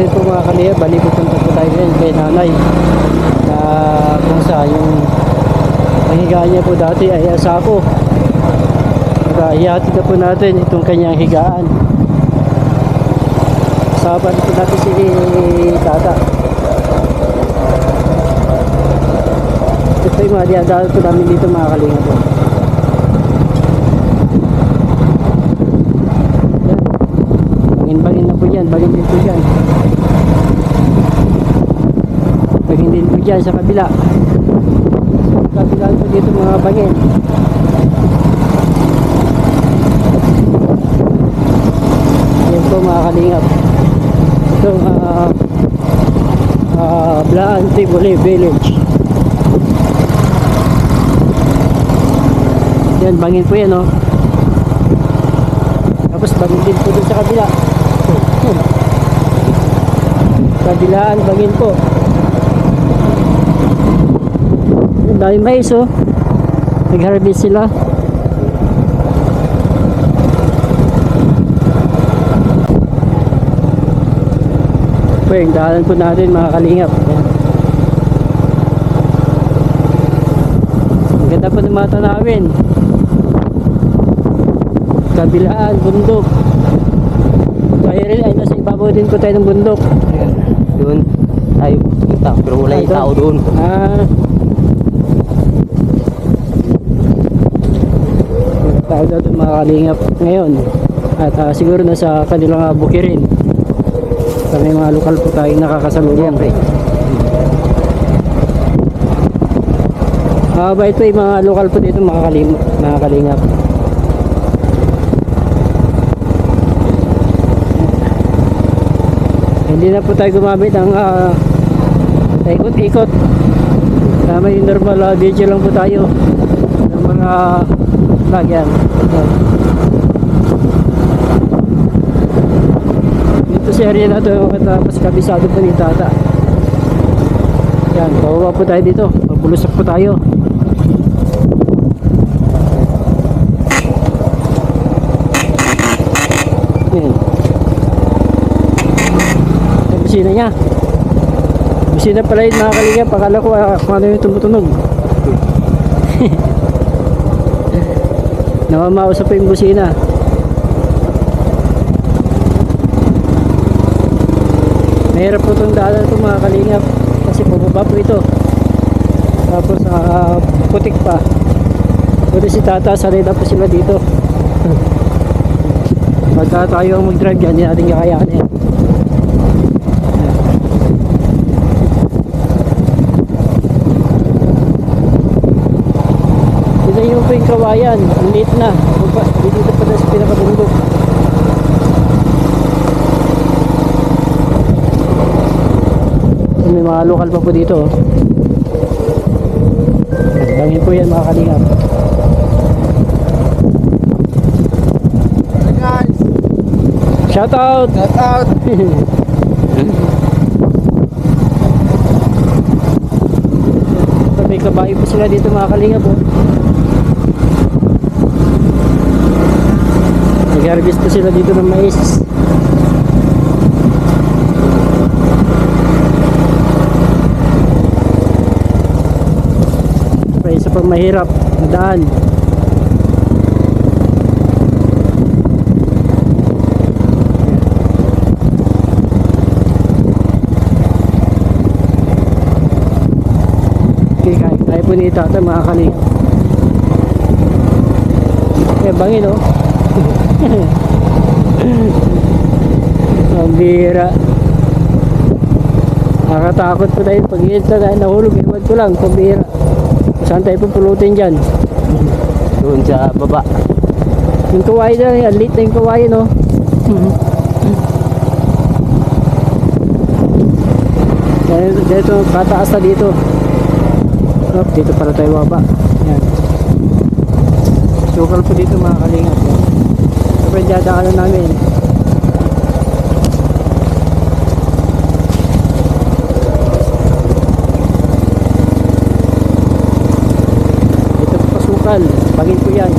Yun po mga kaliya, bali pupunta po tayo ngayon kay nanay. Na kung saan yung pahigaan niya po dati ay asako. Kaya ihatid na po natin itong kanyang higaan. Saban po natin si tata. Ito yung mga diadaan po namin dito mga kalinga po. Yan. Bangin-bangin na po yan. Bangin din po yan. Bangin din po dyan sa kabila. Sa kabila po dito mga bangin. Yan po mga kalingap. Ito uh, uh, Blaan Tibuli Village. Yan, bangin po yan, oh. Tapos bangin din po dun sa kabila. Kabilaan, bangin po. Dami mais, oh. Nag-harvest sila. Po, yung daanan po natin, mga kalingap. Ang ganda po ng mga tanawin. Kabilaan, bundok. Rin ay nasa ibabaw din po tayo ng bundok. Doon tayo pupunta pero wala yung tao doon. Ah. Daw itong mga kalingap ngayon. At ah, siguro nasa kanilang uh, bukirin. Sa may mga lokal po tayong nakakasalubong. Siyempre. Ah, ba ito yung mga lokal po dito mga, kalim mga kalingap. Hindi na po tayo gumamit ng ah, ikot-ikot. Tama yung normal ah, video lang po tayo ng mga lagyan. Dito sa area na to, tapos kabisado po ni Tata. Yan, bababa po tayo dito. Mabulusok po tayo. Busina niya. Busina pala yun mga kalinga. Pakala ko ah, kung ano yung tumutunog. Namamausap po yung busina. Mahirap po itong daanan ito mga kalingap kasi pababa po ito. Tapos ah, putik pa. Buti si tata, sanay na po sila dito. Pagka tayo ang mag-drive yan, hindi natin kakayanin. Ito yung po yung kawayan, ang liit na. Baba, Dito pa na sa pinakabundok. May mga lokal pa po dito. oh. Bangin po yan mga kalingap. Shout out! Shout out! May kabayo po sila dito mga kalingap po. Nag-harvest po sila dito ng mais. Pa isa pang mahirap na daan. Okay, kaya, po ni tata mga kalingap. Eh, bangin oh. Ang bira. Nakakatakot po tayo pag ito na nahulog. Iwan ko lang, pambira. Saan tayo pupulutin dyan? Doon sa baba. Yung kawaii na yan, lit na yung kawaii no. Dahil dito, kataas na dito. Oh, dito pala tayo baba. Yan. Sukal po dito mga kalingap pinagdadaanan namin. Ito pasukal bagay ko yan.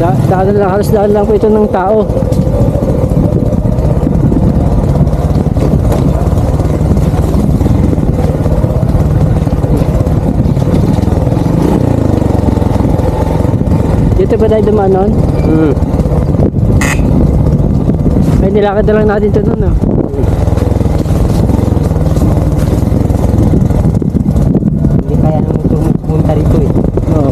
Da daan lang halos daan lang po ito ng tao. Dito ba tayo dumaan noon? Hmm. Ay, nilakad na lang natin ito noon, no? Hindi kaya ng motor mo pumunta rito eh. Oo.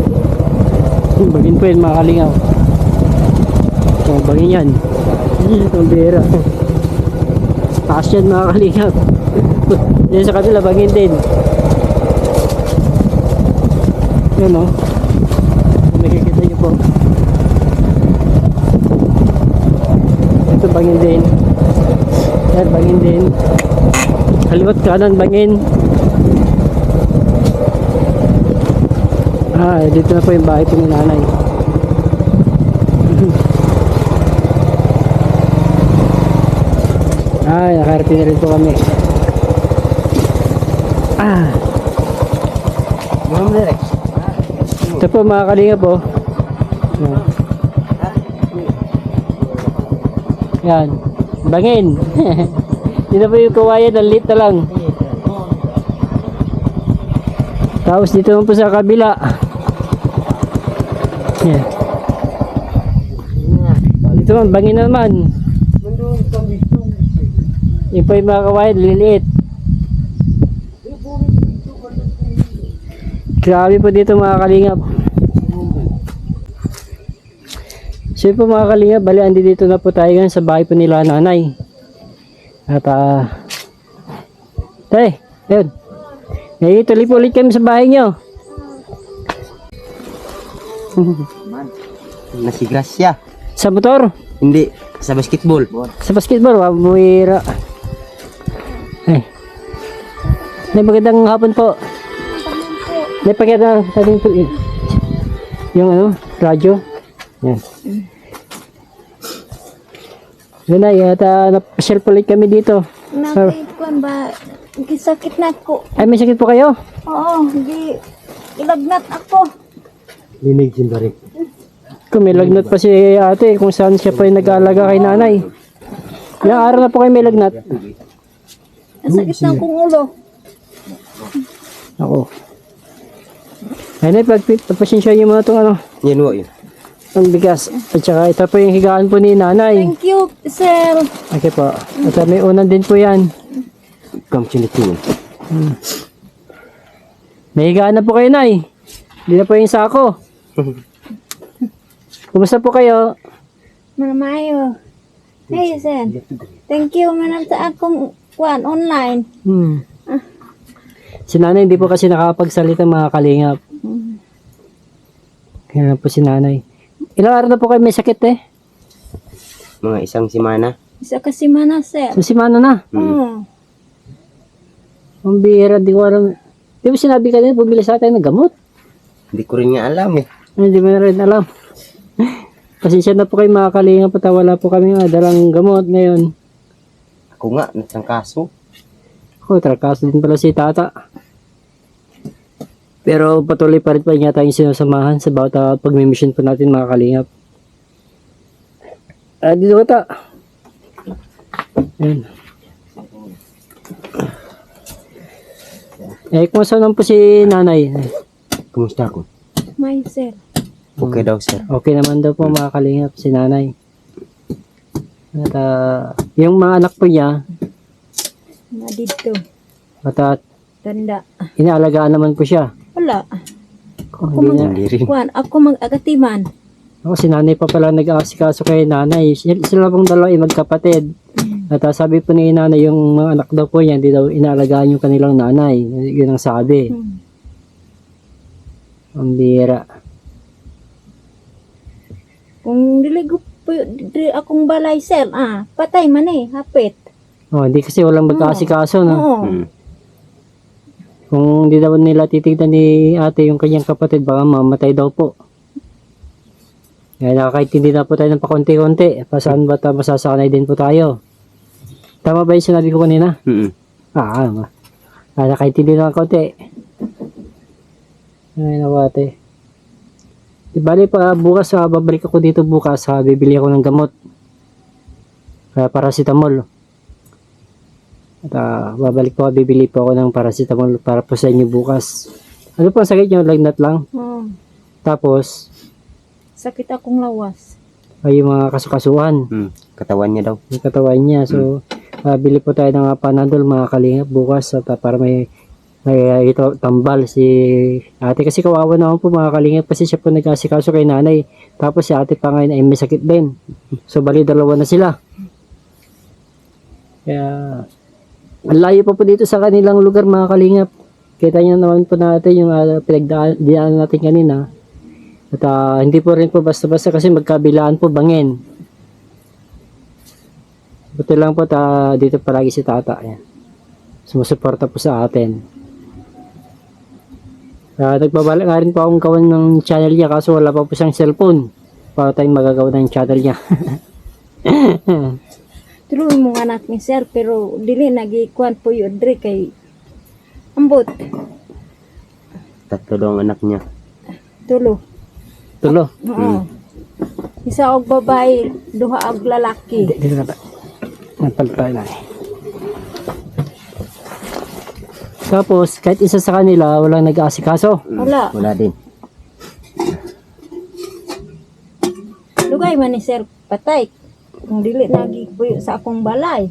Hmm, Bagin po yun mga kalingaw. Oh, bagin yan. Ang bira. Taas yan mga kalingaw. Yan sa kabila, bagin din. Yan o. Kung Nakikita niyo po. Ito bagin din. Yan, bangin din. Kaliwat kanan, bangin. Ah, dito na po yung bahay po ni nanay. Ay, nakarating na rin po kami. Ah, ito po mga kalinga po. Yan. Bangin. dito po yung kawayan, ang lit na lang. Tapos dito po sa kabila. Yan. Dito man, bangin na naman. Yung po yung mga kawayan, liliit. Grabe po dito mga kalingap. So yun po mga kalingap, bali andi dito na po tayo ngayon sa bahay po nila nanay. At ah... tay, yun. Eh, tuloy po ulit kami sa bahay nyo. Nasi Gracia. Sa motor, Hindi. Sa basketball. sa basketball, wabuira. Ay. Nay, magandang hapon po. Nay, pakita natin yun. Yung ano, radyo. Yan. Yun na, at uh, napasyal po ulit kami dito. Nakit ko ba? Sakit na ko. Ay, may sakit po kayo? Oo, hindi. Ilagnat ako. Linig sin Derek. Kung may lagnat pa si ate, kung saan siya pa yung nag-aalaga kay nanay. Ilang araw na po kayo may lagnat? Ang sakit na akong ulo. Ako. Ay, nay, pag, pagpasensya niyo muna itong ano, Yan mo yun. ang bigas. At saka ito po yung higaan po ni nanay. Thank you, sir. Okay po. At uh, may unan din po yan. Kam chinitin. May higaan na po kayo, nay. Hindi na po yung sako. Kumusta po kayo? Manamayo. Hey, sir. Thank you manam sa akong kwan online. Hmm. Si nanay hindi po kasi nakakapagsalita mga kalingap. Kaya po si nanay. Ilang araw na po kayo may sakit eh? Mga isang simana. Isa kasi mana, sir. So si Mano na. Oo. Ang bihira, di ko alam. Di ba sinabi ka din, bumili sa atin ng gamot? Hindi ko rin nga alam eh. Ay, Hindi mo na rin alam. Pasensya na po kayo mga kalingap at wala po kami nga dalang gamot ngayon. Ako nga, natrangkaso. Oh, trakaso din pala si tata. Pero patuloy pa rin pa niya tayong sinasamahan sa bawat uh, pagmimission po natin mga kalingap. Ah, dito ka ta. Ayan. Eh, kung saan po si nanay? Kumusta ako? May, sir. Okay daw sir. Okay naman daw po mga kalingap si nanay. At ah, yung mga anak po niya, Na dito. at ah, Tanda. inaalagaan naman po siya. Wala. Oh, hindi na, Hindi rin. Kwan, ako mag-agatiman. Ako, si nanay pa pala nag-aasikaso kay nanay. Sila sila pong dalawa ay magkapatid. At ah, sabi po ni nanay, yung mga anak daw po niya, hindi daw inaalagaan yung kanilang nanay. Yun ang sabi. Hmm. Ang bira. Kung diligo po yun, di akong balay, sir, ah, patay man eh, hapit. Oh, hindi kasi walang magkaasikaso, no? Oo. Hmm. Kung hindi daw nila titignan ni ate yung kanyang kapatid, baka mamatay daw po. Kaya nakakaintindi na po tayo ng pakonti-konti. Pasaan ba ta masasanay din po tayo? Tama ba yung sinabi ko kanina? Hmm. Ah, ano ba? Ah, nakaintindi na ng konti. Ay, nawate. Di bali pa bukas sa babalik ako dito bukas sa bibili ako ng gamot. Kaya paracetamol. At ah, babalik po ako, bibili po ako ng paracetamol para po sa inyo bukas. Ano po ang sakit nyo? Lagnat lang. Oh, Tapos, sakit akong lawas. ay yung mga kasukasuhan. Hmm. Katawan niya daw. yung katawan niya. So, ah, bili po tayo ng uh, panadol mga kalingap bukas at ah, para may may ah, ito tambal si ate kasi kawawa naman po mga kalingap kasi siya po nag-asikaso kay nanay. Tapos si ate pa ngayon ay may sakit din. So, bali dalawa na sila. Kaya, layo pa po dito sa kanilang lugar mga kalingap. Kita niyo naman po natin yung uh, pinagdaan natin kanina. At ah, hindi po rin po basta-basta kasi magkabilaan po bangin. Buti lang po ta, dito palagi si tata. Yan. Sumusuporta po sa atin. Uh, nagbabalak nga rin po akong gawan ng channel niya kaso wala pa po siyang cellphone para tayong magagawa ng channel niya. Tuloy mong anak ni sir, pero dili nagikuan po yun, Dre, kay ambot, Tatlo daw ang anak niya. tulo. Tulo. Oo. Isa og babae, duha og lalaki. Dito na tayo na eh. Tapos, kahit isa sa kanila, walang nag-aasikaso. Wala. Wala din. Lugay man ni sir patay. Kung dili nagipuyo sa akong balay.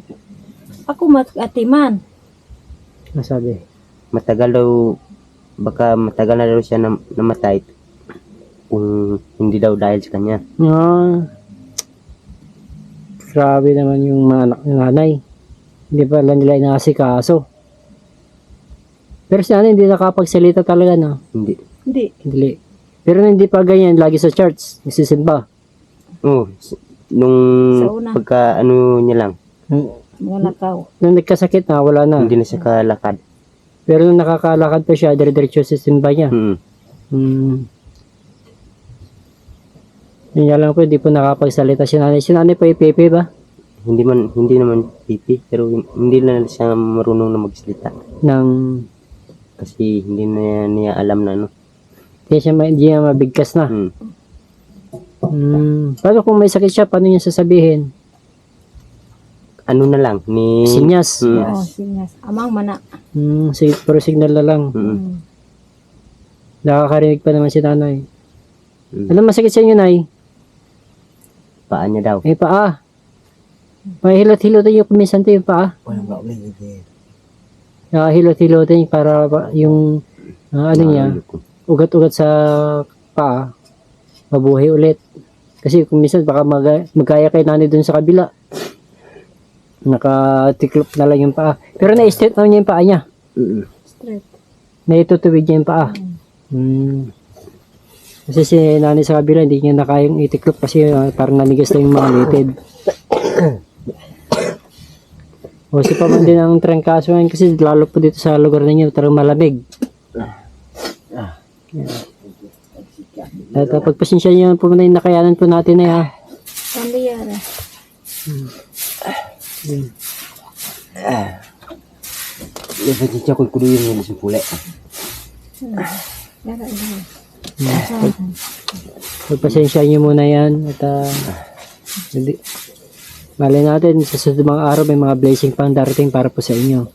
Ako mag-atiman. Nasabi. Matagal daw, baka matagal na daw siya nam- namatay kung hindi daw dahil sa kanya. Ah. Grabe naman yung mga anak ng nanay. Hindi pala nila inaasikaso. Pero si nanay hindi nakapagsalita talaga no. Hindi. Hindi. Hindi. Pero hindi pa ganyan, lagi sa church, nagsisimba. Oh, nung Sa una. pagka ano niya lang, Nung, Mga nakaw. nung nagkasakit na, wala na. hindi na siya kalakad. Pero nung nakakalakad pa siya, dire-diretso sa simba niya. Hmm. Hmm. Yun nga lang po, hindi po nakapagsalita si nanay. Si nanay po ipipi ba? Hindi man hindi naman pipi pero hindi na siya marunong na magsalita Nang, kasi hindi na niya alam na ano. hindi siya, ma- hindi niya mabigkas na. Hmm. Hmm. Paano kung may sakit siya, paano niya sasabihin? Ano na lang ni Sinyas. Hmm. Oo, sinyas. Amang mana. Hmm, sig puro signal na lang. Mm. Nakakarinig pa naman si nanay. Hmm. Ano masakit sa inyo, nay? Paa niya daw. May paa. May hilot-hilotin yung kumisante yung paa. Nakahilot-hilotin para pa- yung ah, ano niya, ugat-ugat sa paa, mabuhay ulit. Kasi kung minsan baka mag magkaya kay nanay dun sa kabila. Nakatiklop na lang yung paa. Pero na-straight naman niya yung paa niya. Straight. Naitutuwid niya yung paa. Hmm. Kasi si nanay sa kabila, hindi niya na kayang itiklop kasi ah, parang nanigas na yung mga litid. o si pa man din ang trangkaso ngayon kasi lalo po dito sa lugar ninyo, tarang malamig. At uh, pagpasensya niyo po na yung nakayanan po natin na ha. Pambiyara. Napasensya ko kulo yung yung pula. Yara, yara. Pagpasensya niyo muna yan at uh, hindi, malay natin sa susunod mga araw may mga blessing pang darating para po sa inyo.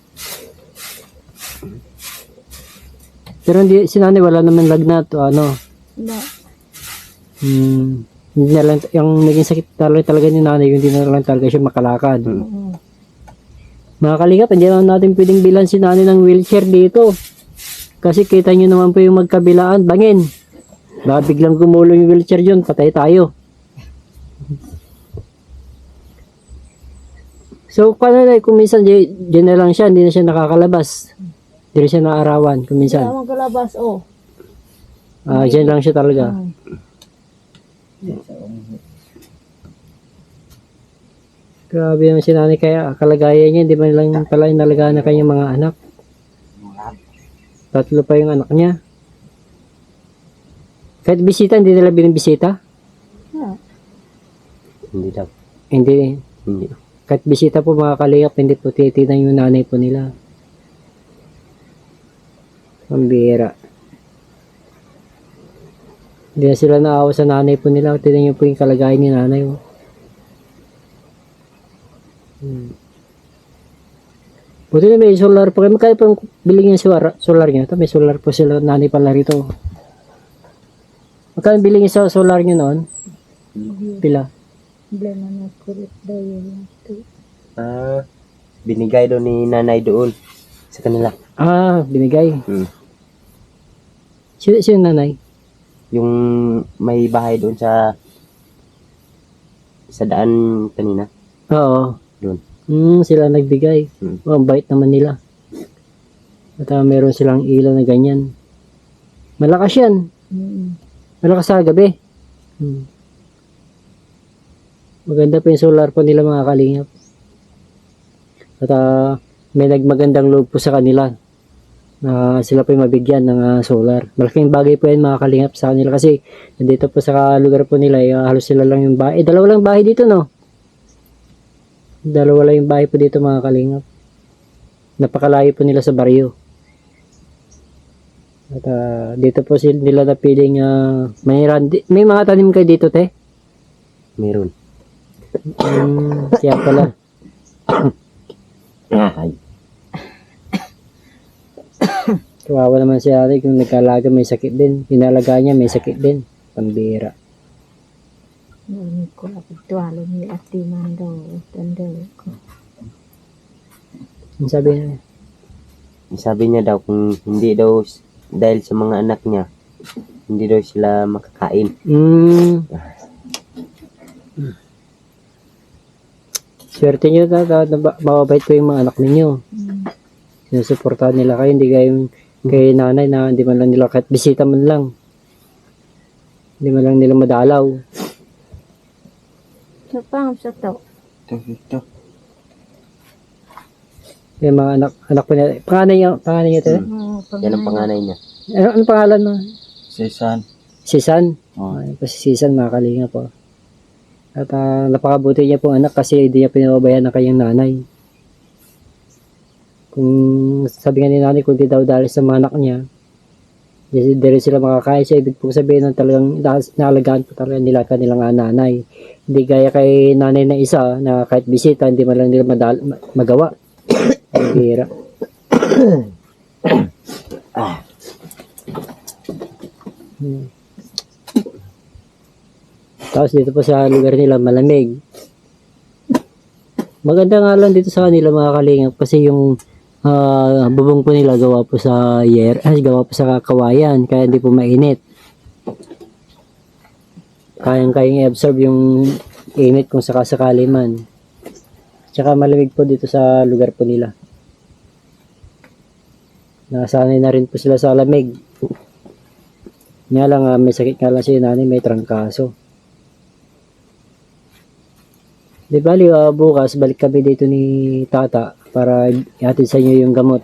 Pero hindi, si nanay wala naman lagnat o ano. Ba, Hmm, hindi na lang, yung naging sakit talaga, talaga ni nanay, hindi na lang talaga siya makalakad. oo. Mga kalingap, hindi naman natin pwedeng bilan si nanay ng wheelchair dito. Kasi kita nyo naman po yung magkabilaan, bangin. Baka biglang gumulong yung wheelchair yun, patay tayo. So, paano na, kung minsan, diyan na lang siya, hindi na siya nakakalabas. Hindi na siya naarawan, kung minsan. mong kalabas, oh. Ah, diyan lang siya talaga. Mm. Grabe naman si nanay, kaya kalagayan niya, hindi ba lang pala inalagaan na kanyang mga anak. Tatlo pa yung anak niya. Kahit bisita, hindi nila binibisita. Ah, Hindi daw. Hindi. Hindi. Kahit bisita po mga kalingap, hindi po titinan yung nanay po nila. Pambira. Hindi na sila naawa sa nanay po nila. Tignan niyo po yung kalagayan ni nanay. Oh. Hmm. Buti na may solar po. Magkaya pang biling yung solar, solar niyo. Ito, may solar po sila. Nanay pala rito. Magkano biling sa solar niyo noon? Pila? Problema na kulit daw yun. Ah, binigay daw ni nanay doon sa kanila. Ah, binigay. Hmm. Sino, sino nanay? Yung may bahay doon sa sa daan kanina. Oo. Doon. Hmm, sila nagbigay. Hmm. Oh, ang bait naman nila. At ah, meron silang ilaw na ganyan. Malakas yan. Mm. Malakas sa gabi. Hmm. Maganda pa yung solar po nila mga kalingap. At ah, may nagmagandang loob po sa kanila na sila po yung mabigyan ng ah, solar. Malaking bagay po yan mga kalingap sa kanila kasi nandito po sa lugar po nila, eh, halos sila lang yung bahay. Eh, dalawa lang bahay dito, no? Dalawa lang yung bahay po dito mga kalingap. Napakalayo po nila sa baryo. At ah, dito po sila nila napiling uh, may, randi- may mga tanim kayo dito, te? Meron. Hmm, kaya pala. Ay. Kawawa naman si ate kung nagkalaga may sakit din. Inalaga niya may sakit din. Pambira. Ngunit ko ako tuwalo ni ati man daw. Tanda ko. Ang sabi niya, Sabi niya daw kung hindi daw dahil sa mga anak niya, hindi daw sila makakain. hmm. Swerte na, na mababait ko yung mga anak ninyo. Mm. Sinusuportahan nila kayo, hindi kayo kay nanay na hindi man lang nila kahit bisita man lang. Hindi man lang nila madalaw. Sa pang sa to. Ito, ito. Yung mga anak, anak po niya. Panganay niya, panganay niya ito. Oo, pag Yan ang panganay niya. Ano, ano pangalan mo? Sesan. Si San. Oh. Ay, po si Sisan, mga kalinga po. At ah, napakabuti niya pong anak kasi hindi niya pinababayaan ng kanyang nanay. Kung sabi nga ni nanay, kung di daw dahil sa mga anak niya, rin sila makakain siya. Ibig pong sabihin ng talagang na- naalagaan po talaga nila kanilang ah, nanay. Hindi gaya kay nanay na isa na kahit bisita, hindi man lang nila madal- ma- magawa. Ang hira. Hmm. Tapos dito po sa lugar nila malamig. Maganda nga lang dito sa kanila mga kalingap kasi yung ah, bubong po nila gawa po sa yer, ay gawa po sa kawayan kaya hindi po mainit. Kayang-kayang i-absorb yung init kung sakasakali man. Tsaka malamig po dito sa lugar po nila. Nasanay na rin po sila sa lamig. Nga lang, ah, may sakit nga lang si nanay, may trangkaso. Di bali, ah, bukas balik kami dito ni tata para ihatid sa inyo yung gamot.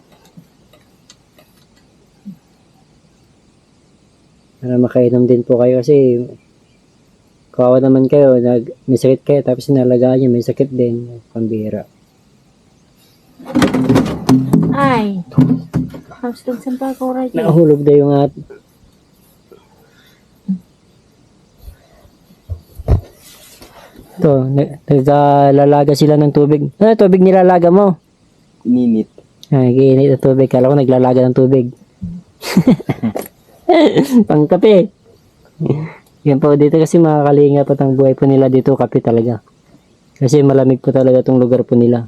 Para makainom din po kayo kasi kawawa naman kayo, nag, may sakit kayo tapos sinalagaan nyo, may sakit din. Pambira. Ay. Hamstong sampa ko rin. Nakahulog na yung at Ito, nag- naglalaga sila ng tubig. Ano tubig nilalaga mo? Ninit. Ay, giinit ng tubig. Kala ko naglalaga ng tubig. Pangkape. Yan po dito kasi mga kalinga pa ang buhay po nila dito kape talaga. Kasi malamig po talaga tong lugar po nila.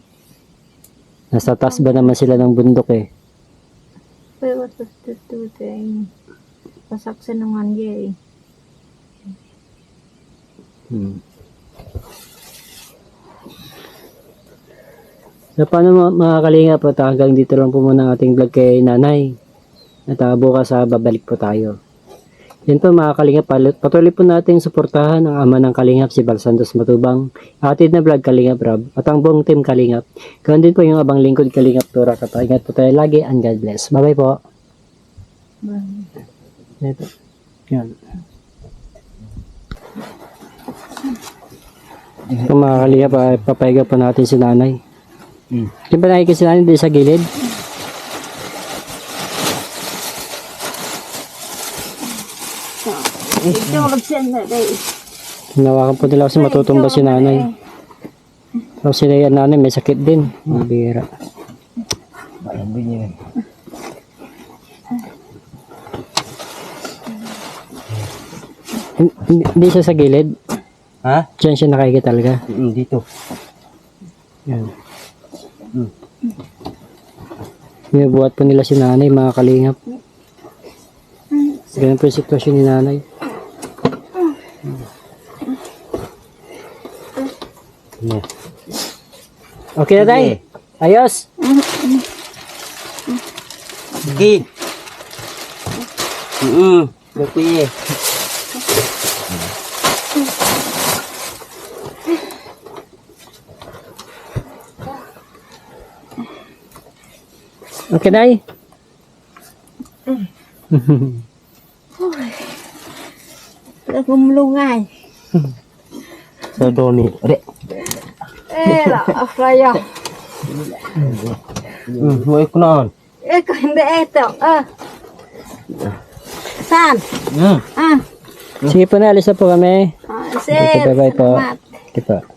Nasa taas ba naman sila ng bundok eh. Pero ito ito ito ay pasak sa nungan niya eh. Hmm. So, paano mga, kalinga po, hanggang dito lang po muna ang ating vlog kay nanay. At uh, bukas sa babalik po tayo. Yan po mga kalingap, patuloy po natin suportahan ang ama ng kalingap si Bal Santos Matubang, atid na vlog kalingap Rob, at ang buong team kalingap. Gawin din po yung abang lingkod kalingap Tura. Kataingat po tayo lagi and God bless. Bye bye po. Ito. Yan. Ito mga kalingap, papahiga po natin si nanay. Mm. Di ba nakikisilanin din sa gilid? Hinawakan po nila kasi matutumba si nanay. Tapos sila yan nanay, may sakit din. Mabira. Balang din yun. Hindi siya sa gilid? Ha? Diyan siya nakikita talaga? Mm, dito. Yan. Binubuhat po nila si nanay, mga kalingap. Ganun po yung sitwasyon ni nanay. Yeah. Okay na tayo. Ayos. Sige. Mm. Okay. Okay na Gumlungay. Sa Doni. Ade. Eh, la, afraya. Mm, huwag ko na. Eh, hindi ito. Ah. Saan? Mm. Ah. Sige po na, alis na po kami. Ah, sir. Po. salamat. Okay po.